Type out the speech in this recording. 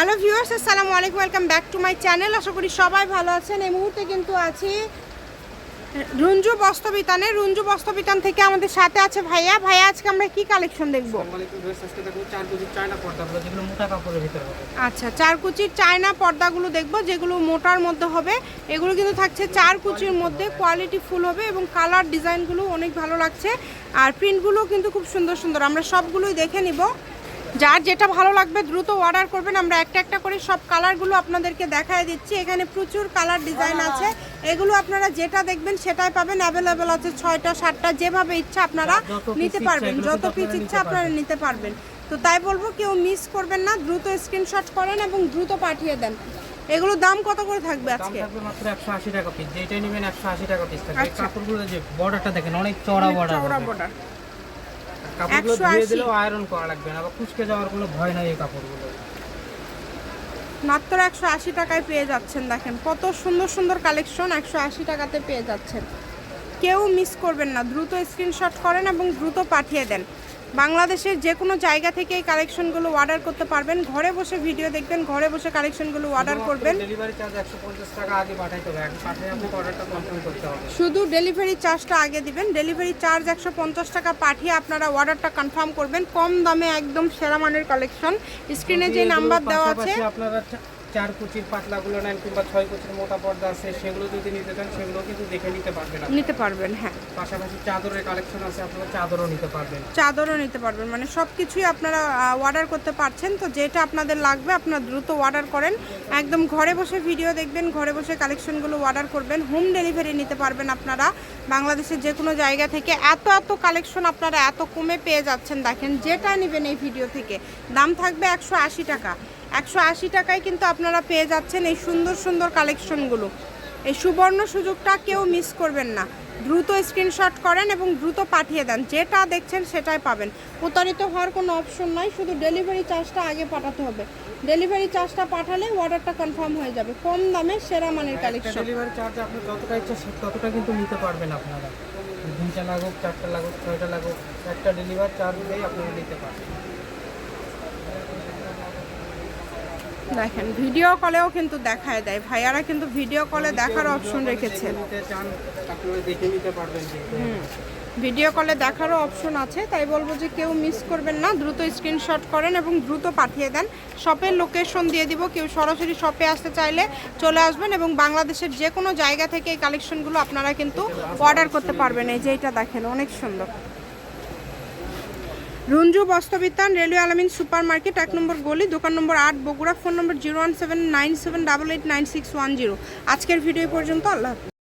Hello viewers আসসালামু আলাইকুম welcome back to my channel. আশা করি সবাই ভালো আছেন। এই মুহূর্তে কিন্তু আছি রুঞ্জু বস্ত্রবিতানে। রুঞ্জু বস্ত্রবিতান থেকে আমাদের সাথে আছে ভাইয়া। ভাইয়া আজকে আমরা কি কালেকশন দেখব? আচ্ছা চার কুচির চায়না পর্দাগুলো দেখব যেগুলো মোটার মধ্যে হবে। এগুলো কিন্তু থাকছে চার কুচির মধ্যে কোয়ালিটি ফুল হবে এবং কালার ডিজাইনগুলো অনেক ভালো লাগছে। আর প্রিন্টগুলো কিন্তু খুব সুন্দর সুন্দর। আমরা সবগুলোই দেখে নিব। যার যেটা ভালো লাগবে দ্রুত অর্ডার করবেন। আমরা একটা একটা করে সব কালারগুলো আপনাদেরকে দেখায় দিচ্ছি। এখানে প্রচুর কালার ডিজাইন আছে। এগুলো আপনারা যেটা দেখবেন সেটাই পাবেন। অ্যাভেলেবেল আছে ছয়টা সাতটা যেভাবে ইচ্ছা আপনারা নিতে পারবেন। যত পিস ইচ্ছা আপনারা নিতে পারবেন। তো তাই বলব কেউ মিস করবেন না। দ্রুত স্ক্রিনশট করেন এবং দ্রুত পাঠিয়ে দেন। এগুলোর দাম কত করে থাকবে দাম আজকে? থাকবে মাত্র টাকা পিস যেটাই নেবেন একশো আশি টাকা পিস থাকবে। আচ্ছা। কাপড়গুলো যে বর্ডারটা দেখেন অনেক চড়া বর্ডার চওড়া border। কাপড়গুলো ধুয়ে দিলেও আয়রন করা লাগবে না বা কুচকে যাওয়ার কোনো ভয় নাই এই কাপড়গুলো। মাত্র একশো আশি টাকায় পেয়ে যাচ্ছেন দেখেন। কত সুন্দর সুন্দর কালেকশন একশো আশি টাকাতে পেয়ে যাচ্ছেন। কেউ মিস করবেন না দ্রুত স্ক্রিনশট করেন এবং দ্রুত পাঠিয়ে দেন। বাংলাদেশের যে কোনো জায়গা থেকে এই কালেকশনগুলো অর্ডার করতে পারবেন। ঘরে বসে ভিডিও দেখবেন ঘরে বসে কালেকশনগুলো অর্ডার করবেন। ডেলিভারি চার্জ একশো পঞ্চাশ টাকা আগে পাঠাইতে হবে। পাঠিয়ে আপনাকে অর্ডারটা কনফার্ম করতে হবে। শুধু ডেলিভারি চার্জটা আগে দিবেন। ডেলিভারি চার্জ একশো পঞ্চাশ টাকা পাঠিয়ে আপনারা অর্ডারটা কনফার্ম করবেন। কম দামে একদম সেরা মানের কালেকশন। স্ক্রিনে যে নাম্বার দেওয়া আছে আপনারা চার কুচির পাতলাগুলো নেন কিংবা ছয় কুচির মোটা পর্দা আছে সেগুলো যদি নিতে চান সেগুলো কিন্তু দেখে নিতে পারবেন নিতে পারবেন হ্যাঁ। পাশাপাশি চাদরের কালেকশন আছে আপনারা চাদরও নিতে পারবেন। চাদরও নিতে পারবেন মানে সব কিছুই আপনারা অর্ডার করতে পারছেন তো যেটা আপনাদের লাগবে আপনারা দ্রুত অর্ডার করেন। একদম ঘরে বসে ভিডিও দেখবেন ঘরে বসে কালেকশনগুলো অর্ডার করবেন হোম ডেলিভারি নিতে পারবেন আপনারা। বাংলাদেশের যে কোনো জায়গা থেকে এত এত কালেকশন আপনারা এত কমে পেয়ে যাচ্ছেন দেখেন যেটা নেবেন এই ভিডিও থেকে। দাম থাকবে একশো আশি টাকা। একশো আশি টাকায় কিন্তু আপনারা পেয়ে যাচ্ছেন এই সুন্দর সুন্দর কালেকশনগুলো। এই সুবর্ণ সুযোগটা কেউ মিস করবেন না। দ্রুত স্ক্রিনশট করেন এবং দ্রুত পাঠিয়ে দেন। যেটা দেখছেন সেটাই পাবেন। প্রতারিত হওয়ার কোনো অপশন নাই শুধু ডেলিভারি চার্জটা আগে পাঠাতে হবে। ডেলিভারি চার্জটা পাঠালে অর্ডারটা কনফার্ম হয়ে যাবে। কম দামে সেরা মানের কালেকশন। ডেলিভারি চার্জ আপনি যতটা ইচ্ছা ততটা কিন্তু নিতে পারবেন আপনারা। দুইটা লাগুক চারটা লাগুক ছয়টা লাগুক একটা ডেলিভারি চার্জ দিয়েই আপনারা নিতে পারবেন। দেখেন ভিডিও কলেও কিন্তু দেখায় দেয়। ভাইয়ারা কিন্তু ভিডিও কলে দেখার অপশন রেখেছে। নিতে চান আপনারা দেখে নিতে পারবেন কিন্তু ভিডিও কলে দেখারও অপশন আছে। তাই বলব যে কেউ মিস করবেন না, দ্রুত স্ক্রিনশট করেন এবং দ্রুত পাঠিয়ে দেন। শপের লোকেশন দিয়ে দিব। কেউ সরাসরি শপে আসতে চাইলে চলে আসবেন এবং বাংলাদেশের যে কোনো জায়গা থেকে এই কালেকশনগুলো আপনারা কিন্তু অর্ডার করতে পারবেন। এই যে এটা দেখেন, অনেক সুন্দর। Ranju Bastrabitan, railway Alamin super market এক নম্বর গলি, দোকান নম্বর আট, বগুড়া ফোন নম্বর zero one seven nine seven double eight nine six one zero আজকের ভিডিও পর্যন্ত, আল্লাহ।